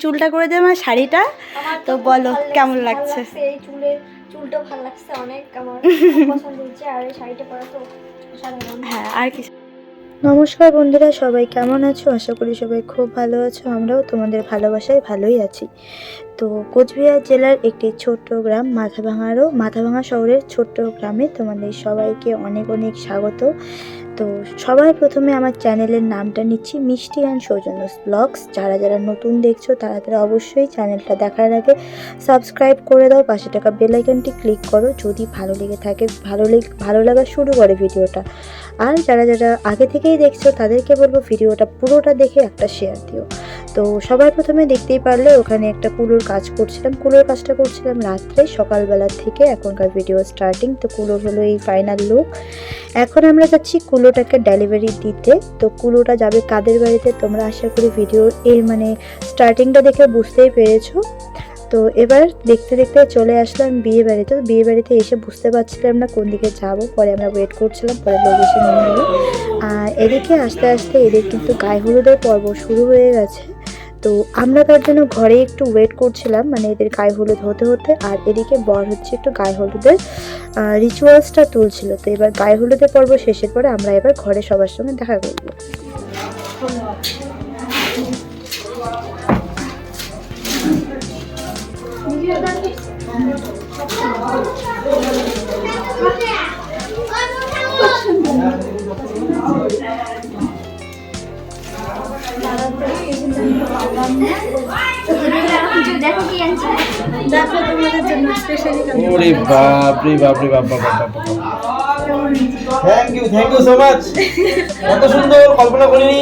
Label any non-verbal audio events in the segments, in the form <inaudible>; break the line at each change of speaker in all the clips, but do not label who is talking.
চুলটা করে দেবে শাড়িটা। তো বলো, কেমন লাগছে?
এই চুলের চুলটা ভালো লাগছে অনেক আমার <laughs> পছন্দ আর এই শাড়িটা পরা তো
হ্যাঁ আর কি। নমস্কার বন্ধুরা সবাই কেমন আছো? আশা করি সবাই খুব ভালো আছো আমরাও তোমাদের ভালোবাসায় ভালোই আছি। তো কোচবিহার জেলার একটি ছোট্ট গ্রাম মাথাভাঙারও মাথাভাঙা শহরের ছোট্ট গ্রামে তোমাদের সবাইকে অনেক অনেক স্বাগত। তো সবার প্রথমে আমার চ্যানেলের নামটা নিচ্ছি মিষ্টি অ্যান্ড সৌজন্য ব্লগস। যারা যারা নতুন দেখছ তারা তারা অবশ্যই চ্যানেলটা দেখার আগে সাবস্ক্রাইব করে দাও, পাশে টাকা বেলাইকনটি ক্লিক করো যদি ভালো লেগে থাকে, ভালো লেগে, ভালো লাগা শুরু করে ভিডিওটা। আর যারা যারা আগে থেকেই দেখছ তাদেরকে বলব ভিডিওটা পুরোটা দেখে একটা শেয়ার দিও। তো সবার প্রথমে দেখতেই পারলে ওখানে একটা কুলোর কাজ করছিলাম। কুলোর কাজটা করছিলাম রাত্রে, সকালবেলা থেকে এখনকার ভিডিও স্টার্টিং তো কুলোর হলো এই ফাইনাল লুক এখন আমরা যাচ্ছি কুলোটাকে ডেলিভারি দিতে। তো কুলোটা যাবে কাদের বাড়িতে তোমরা আশা করি ভিডিও এর মানে স্টার্টিংটা দেখে বুঝতেই পেরেছ। তো এবার দেখতে দেখতে চলে আসলাম বিয়ে বাড়িতে। বিয়ে বাড়িতে এসে বুঝতে পারছিলাম না কোন দিকে যাব। পরে আমরা ওয়েট করছিলাম, পরে লোক নিয়ে আর এদিকে আস্তে আস্তে এদের কিন্তু গায়ে হলুদের পর্ব শুরু হয়ে গেছে। তো আমরা তার জন্য ঘরে একটু ওয়েট করছিলাম মানে এদের গায়ে হলুদ হতে হতে, আর এদিকে বর হচ্ছে একটু গায়ে হলুদের রিচুয়ালসটা তুলছিল। তো এবার গায়ে হলুদের পর্ব শেষের পরে আমরা এবার ঘরে সবার সঙ্গে দেখা করব।
ওরে বাপ রে বাপ রে বাপ বাপ বাপ thank you thank you so much এত সুন্দর কল্পনা করিনি।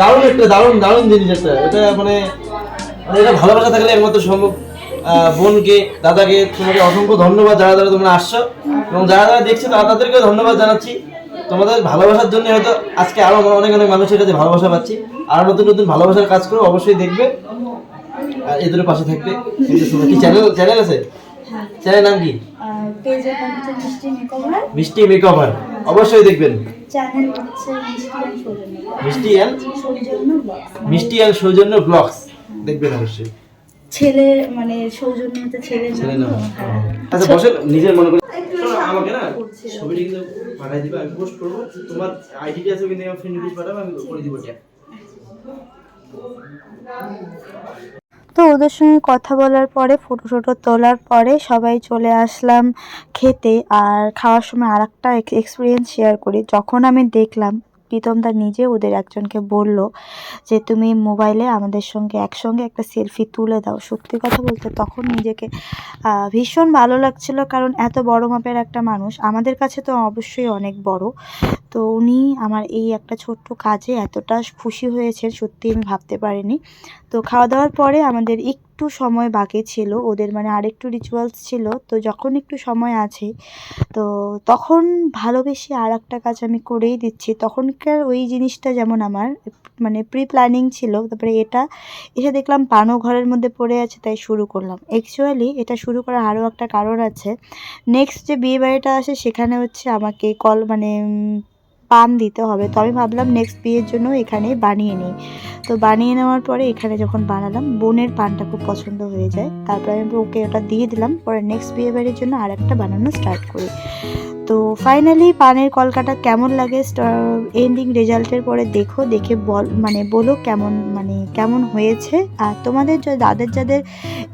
দারুণ একটা, দারুণ দারুণ জিনিস একটা। এটা মানে মানে এটা ভালোবাসা থাকলে একমাত্র সম্ভব। বোনকে, দাদাকে, তোমাকে অসংখ্য ধন্যবাদ যারা যারা তোমরা আসছো। এবং যারা যারা দেখছ, তারা তাদেরকেও ধন্যবাদ জানাচ্ছি। তোমাদের ভালোবাসার জন্য হয়তো আজকে আরও আমরা অনেক অনেক মানুষের কাছে ভালোবাসা পাচ্ছি। আরও নতুন নতুন ভালোবাসার কাজ করো, অবশ্যই দেখবে। আর এদের পাশে থাকবে। কি চ্যানেল চ্যানেল আছে? চ্যানেল নাম কি?
নাম হচ্ছে মিষ্টি মেকওভার
মিষ্টি মেকওভার অবশ্যই দেখবেন।
চ্যানেল হচ্ছে মিষ্টি অ্যান্ড সৌজন্য
মিষ্টি অ্যান্ড
সৌজন্য
ব্লগস। দেখবেন অবশ্যই।
ছেলে মানে সৌজন্য হচ্ছে ছেলের
ছেলে
তো, হ্যাঁ।
আচ্ছা বসে নিজের মনে করে আমাকে না ছবিটা কিন্তু পাঠাই দিবে আমি পোস্ট করব। তোমার আইডিটা আছে কিন্তু আমার ফ্রেন্ড রিকোয়েস্ট পাঠাবো আমি করে দিব এটা।
তো ওদের সঙ্গে কথা বলার পরে ফটো টটো তোলার পরে সবাই চলে আসলাম খেতে। আর খাওয়ার সময় আর একটা এক্সপিরিয়েন্স শেয়ার করি। যখন আমি দেখলাম প্রীতমদা নিজে ওদের একজনকে বলল যে, তুমি মোবাইলে আমাদের সঙ্গে একসঙ্গে একটা সেলফি তুলে দাও। সত্যি কথা বলতে তখন নিজেকে ভীষণ ভালো লাগছিল। কারণ এত বড় মাপের একটা মানুষ, আমাদের কাছে তো অবশ্যই অনেক বড়। তো উনি আমার এই একটা ছোট্ট কাজে এতটা খুশি হয়েছে সত্যি আমি ভাবতে পারিনি। তো খাওয়া দাওয়ার পরে আমাদের একটু সময় বাকি ছিল, ওদের মানে আরেকটু রিচুয়ালস ছিল, তো যখন একটু সময় আছে, তো তখন ভালোবেসে আর একটা কাজ আমি করেই দিচ্ছি। তখনকার ওই জিনিসটা যেমন আমার মানে প্রি প্ল্যানিং ছিল, তারপরে এটা এসে দেখলাম পানও ঘরের মধ্যে পড়ে আছে, তাই শুরু করলাম। অ্যাকচুয়ালি এটা শুরু করার আরও একটা কারণ আছে। নেক্সট যে বিয়ে বাড়িটা আসে, সেখানে হচ্ছে আমাকে কল মানে পান দিতে হবে। তো আমি ভাবলাম নেক্সট বিয়ের জন্য এখানে বানিয়ে নিই। তো বানিয়ে নেওয়ার পরে এখানে যখন বানালাম, বোনের পানটা খুব পছন্দ হয়ে যায়। তারপরে আমি ওকে ওটা দিয়ে দিলাম। পরে নেক্সট বিয়ে বাড়ির জন্য আর একটা বানানো স্টার্ট করি। তো ফাইনালি পানের কলকাটা কেমন লাগে? এন্ডিং রেজাল্টের পরে দেখো, দেখে বল মানে বলো কেমন মানে কেমন হয়েছে। আর তোমাদের যাদের যাদের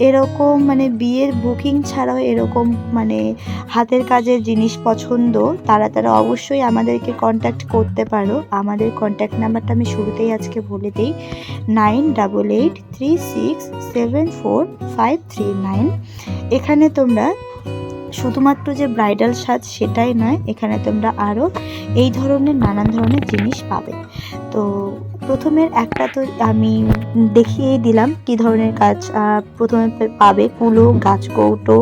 এরকম মানে বিয়ের বুকিং ছাড়াও এরকম মানে হাতের কাজের জিনিস পছন্দ, তারা তারা অবশ্যই আমাদেরকে কন্ট্যাক্ট করতে পারো। আমাদের কন্ট্যাক্ট নাম্বারটা আমি শুরুতেই আজকে বলে দিই। Nine double eight three six seven four five three nine এখানে তোমরা শুধুমাত্র যে ব্রাইডাল সাজ সেটাই নয়, এখানে তোমরা আরও এই ধরনের নানান ধরনের জিনিস পাবে। তো প্রথমের একটা তো আমি দেখিয়েই দিলাম কি ধরনের কাজ প্রথমে পাবে কুলো, গাছ কৌটো,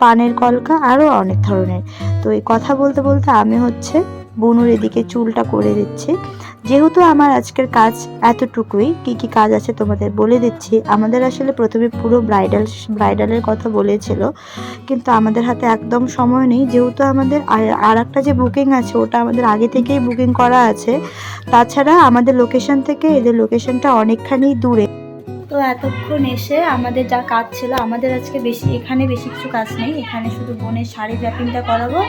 পানের কলকা আরও অনেক ধরনের। তো এই কথা বলতে বলতে আমি হচ্ছে বনুর এদিকে চুলটা করে দিচ্ছি। যেহেতু আমার আজকের কাজ এতটুকুই, কি কি কাজ আছে তোমাদের বলে দিচ্ছি। আমাদের আসলে প্রথমে পুরো ব্রাইডাল ব্রাইডালের কথা বলেছিল, কিন্তু আমাদের হাতে একদম সময় নেই। যেহেতু আমাদের আর একটা যে বুকিং আছে, ওটা আমাদের আগে থেকেই বুকিং করা আছে। তাছাড়া আমাদের লোকেশন থেকে এদের লোকেশনটা অনেকখানি দূরে। এতক্ষণ এসে আমাদের যা কাজ ছিল, আমাদের আজকে বেশি, এখানে বেশি কিছু কাজ নেই। এখানে শুধু বোনের শাড়ি র্যাপিংটা করাবো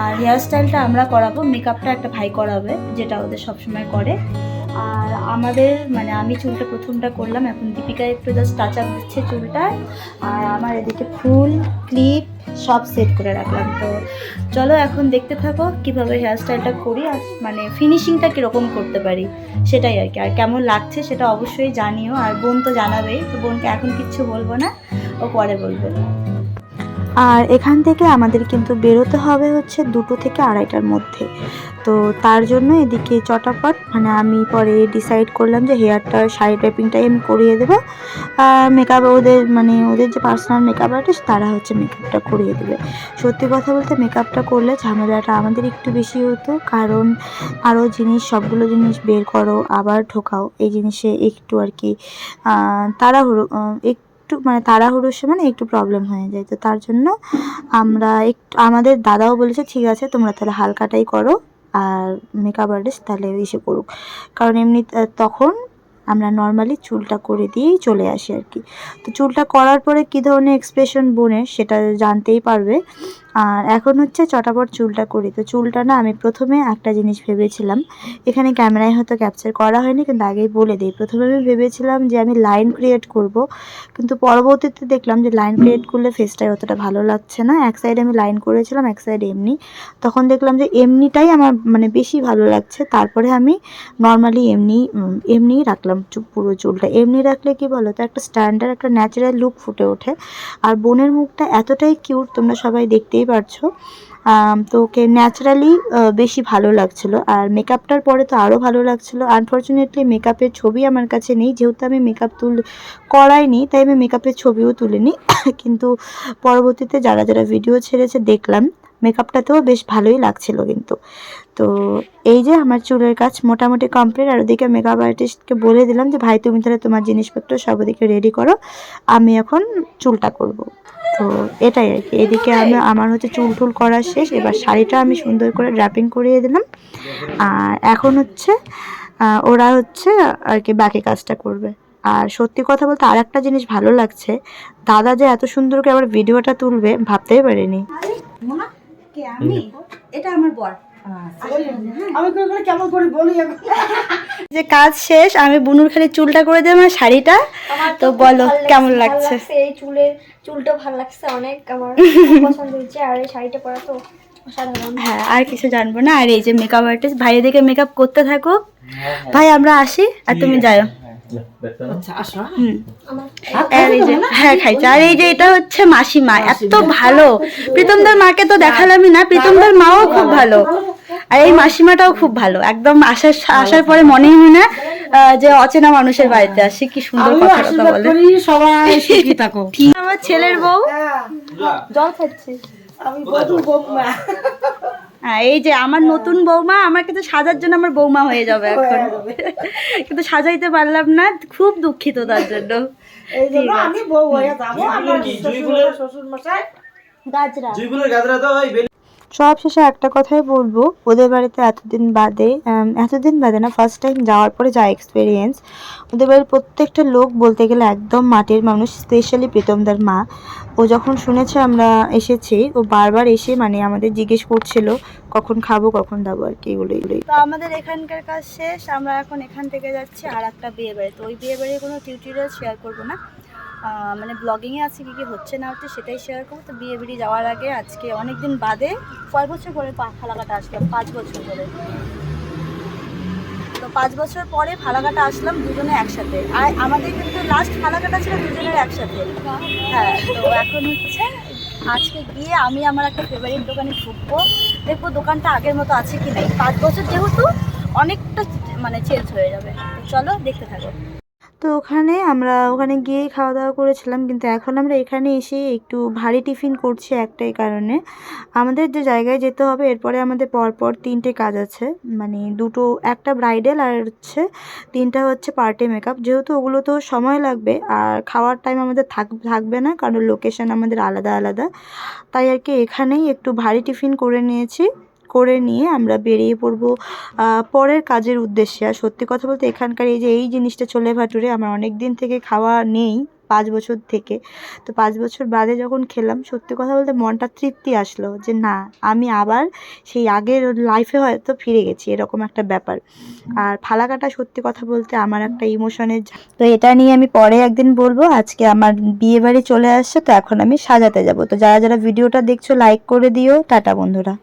আর হেয়ার স্টাইলটা আমরা করাবো মেকআপটা একটা ভাই করাবে, যেটা ওদের সবসময় করে। আর আমাদের মানে আমি চুলটা প্রথমটা করলাম, এখন দীপিকা একটু জাস্ট টাচ আপ দিচ্ছে চুলটা আর আমার এদিকে ফুল ক্লিপ সব সেট করে রাখলাম। তো চলো এখন দেখতে থাকো কীভাবে হেয়ার স্টাইলটা করি আর মানে ফিনিশিংটা কীরকম করতে পারি, সেটাই আর কি। আর কেমন লাগছে সেটা অবশ্যই জানিও। আর বোন তো জানাবেই, তো বোনকে এখন কিচ্ছু বলব না, ও পরে বলবে। আর এখান থেকে আমাদের কিন্তু বেরোতে হবে হচ্ছে দুটো থেকে আড়াইটার মধ্যে। তো তার জন্য এদিকে চটাপট মানে আমি পরে ডিসাইড করলাম যে হেয়ারটা শাড়ি ট্যাপিংটাই আমি করিয়ে দেবো। আর মেকআপ ওদের মানে ওদের যে পার্সোনাল মেকআপ আর্টিস্ট তারা হচ্ছে মেকআপটা করিয়ে দেবে। সত্যি কথা বলতে মেকআপটা করলে ঝামেলাটা আমাদের একটু বেশি হতো কারণ আরও জিনিস সবগুলো জিনিস বের করো আবার ঢোকাও এই জিনিসে একটু আর কি তাড়াহুড়ো আহ, একটু মানে তাড়াহুড়োর সময় একটু প্রবলেম হয়ে যায়। তো তার জন্য আমরা একটু, আমাদের দাদাও বলেছে, ঠিক আছে, তোমরা তাহলে হালকাটাই করো আর মেকআপ আর্টিস্ট তাহলে এসে করুক কারণ এমনি তখন আমরা নর্মালি চুলটা করে দিয়েই চলে আসি আর কি। তো চুলটা করার পরে কী ধরনের এক্সপ্রেশন বোনে সেটা জানতেই পারবে। আর এখন হচ্ছে চটাপট চুলটা করি। তো চুলটা না আমি প্রথমে একটা জিনিস ভেবেছিলাম, এখানে ক্যামেরায় হয়তো ক্যাপচার করা হয়নি, কিন্তু আগেই বলে দিই। প্রথমে আমি ভেবেছিলাম যে আমি লাইন ক্রিয়েট করব, কিন্তু পরবর্তীতে দেখলাম যে লাইন ক্রিয়েট করলে ফেসটাই অতটা ভালো লাগছে না। এক সাইডে আমি লাইন করেছিলাম, এক সাইডে এমনি। তখন দেখলাম যে এমনিটাই আমার মানে বেশি ভালো লাগছে। তারপরে আমি নর্মালি এমনি এমনিই রাখলাম পুরো চুলটা। এমনি রাখলে কি বলো তো, একটা স্ট্যান্ডার্ড একটা ন্যাচারাল লুক ফুটে ওঠে। আর বোনের মুখটা এতটাই কিউট তোমরা সবাই দেখতেই পারছ। তো ওকে ন্যাচারালি বেশি ভালো লাগছিল। আর মেকআপটার পরে তো আরও ভালো লাগছিল। আনফর্চুনেটলি মেকআপের ছবি আমার কাছে নেই। যেহেতু আমি মেকআপ তুল, করাইনি, তাই আমি মেকআপের ছবিও তুলিনি। <coughs> কিন্তু পরবর্তীতে যারা যারা ভিডিও ছেড়েছে, দেখলাম। মেকআপটাতেও বেশ ভালোই লাগছিল কিন্তু। তো এই যে আমার চুলের কাজ মোটামুটি কমপ্লিট আর ওদিকে মেকআপ আর্টিস্টকে বলে দিলাম যে, ভাই, তুমি তাহলে তোমার জিনিসপত্র সব ওদিকে রেডি করো, আমি এখন চুলটা করব। তো এটাই আর কি। এদিকে আমি, আমার হচ্ছে চুল টুল করা শেষ, এবার শাড়িটা আমি সুন্দর করে ড্র্যাপিং করিয়ে দিলাম। আর এখন হচ্ছে ওরা হচ্ছে আর কি বাকি কাজটা করবে। আর সত্যি কথা বলতে আর একটা জিনিস ভালো লাগছে, দাদা যে এত সুন্দর করে আবার ভিডিওটা তুলবে, ভাবতেই পারিনি।
কে? আমি?
এটা আমার বর।
আমি কেমন করে বলি <laughs>
যে কাজ শেষ আমি বুনুর খালি চুলটা করে দিলাম আর শাড়িটা। তো বলো, কেমন লাগছে?
এই চুলের চুলটা ভালো লাগছে অনেক আমার <laughs> পছন্দ হয়েছে আর এই শাড়িটা পরা তো
হ্যাঁ আর কিছু জানব না আর এই যে মেকআপ আর্টিস্ট ভাই এদিকে মেকআপ করতে থাকো। ভাই আমরা আসি আর তুমি যাও
আচ্ছা
হ্যাঁ। খাইছে? আর এই যে এটা হচ্ছে মাসিমা এত ভালো। প্রীতমদার মাকে তো দেখালামই না প্রীতমদার মাও খুব ভালো আর এই মাসিমাটাও খুব ভালো। একদম আসার আসার পরে মনেই হয় না যে অচেনা মানুষের বাড়িতে আসি কি সুন্দর কথা কথা বলে।
সবাই সুখী থাকো।
আমার ছেলের বউ
জল খাচ্ছি।
আমি বধু বৌমা।
হ্যাঁ এই যে আমার নতুন বৌমা আমার কিন্তু সাজার জন্য আমার বৌমা হয়ে যাবে এখন। <laughs> কিন্তু সাজাইতে পারলাম না খুব দুঃখিত তার জন্য।
এই জন্য আমি বউ হয়ে যাব আমার শ্বশুর মশাই
গাজরা।
জুইগুলোর গাজরা তো ওই বেলি-
সব শেষে একটা কথাই বলব, ওদের বাড়িতে এতদিন বাদে এতদিন বাদে না ফার্স্ট টাইম যাওয়ার পরে যা এক্সপিরিয়েন্স ওদের বাড়ির প্রত্যেকটা লোক বলতে গেলে একদম মাটির মানুষ স্পেশালি প্রীতমদার মা। ও যখন শুনেছে আমরা এসেছি, ও বারবার এসে মানে আমাদের জিজ্ঞেস করছিল, কখন খাব, কখন দাবো আর কি এগুলো এগুলোই। তো আমাদের এখানকার কাজ শেষ, আমরা এখন এখান থেকে যাচ্ছি আর একটা বিয়ে বাড়ি তো ওই বিয়ে বাড়ির কোনো টিউটোরিয়াল শেয়ার করব না। মানে ব্লগিংয়ে আছে কি কি হচ্ছে না হচ্ছে সেটাই শেয়ার করব। তো বিয়ে বাড়ি যাওয়ার আগে আজকে অনেক দিন বাদে কয় বছর পরে ফালাকাটা আসলাম, পাঁচ বছর পরে। তো পাঁচ বছর পরে ফালাকাটা আসলাম দুজনে একসাথে। আর আমাদের কিন্তু লাস্ট ফালাকাটা ছিল দুজনের একসাথে। হ্যাঁ তো এখন হচ্ছে আজকে গিয়ে আমি আমার একটা ফেভারিট দোকানে ঢুকবো। দেখব দোকানটা আগের মতো আছে কি নাই। পাঁচ বছর যেহেতু অনেকটা মানে চেঞ্জ হয়ে যাবে। চলো দেখতে থাকো। তো ওখানে আমরা ওখানে গিয়ে খাওয়া দাওয়া করেছিলাম, কিন্তু এখন আমরা এখানে এসে একটু ভারী টিফিন করছি একটাই কারণে। আমাদের যে জায়গায় যেতে হবে, এরপরে আমাদের পরপর তিনটে কাজ আছে। মানে দুটো, একটা ব্রাইডাল আর হচ্ছে তিনটা হচ্ছে পার্টি মেকআপ। যেহেতু ওগুলো তো সময় লাগবে আর খাওয়ার টাইম আমাদের থাক, থাকবে না, কারণ লোকেশন আমাদের আলাদা আলাদা। তাই আর কি এখানেই একটু ভারী টিফিন করে নিয়েছি। করে নিয়ে আমরা বেরিয়ে পড়ব পরের কাজের উদ্দেশ্যে। আর সত্যি কথা বলতে এখানকার এই যে, এই জিনিসটা ছোলে ভাটুরে আমার অনেক দিন থেকে খাওয়া নেই, পাঁচ বছর থেকে। তো পাঁচ বছর বাদে যখন খেলাম, সত্যি কথা বলতে মনটা তৃপ্তি আসলো যে, না, আমি আবার সেই আগের লাইফে হয়তো ফিরে গেছি, এরকম একটা ব্যাপার। আর ফালাকাটা সত্যি কথা বলতে আমার একটা ইমোশনের তো এটা নিয়ে আমি পরে একদিন বলব, আজকে আমার বিয়ে বাড়ি চলে আসছে, তো এখন আমি সাজাতে যাব। তো যারা যারা ভিডিওটা দেখছ লাইক করে দিও। টাটা বন্ধুরা।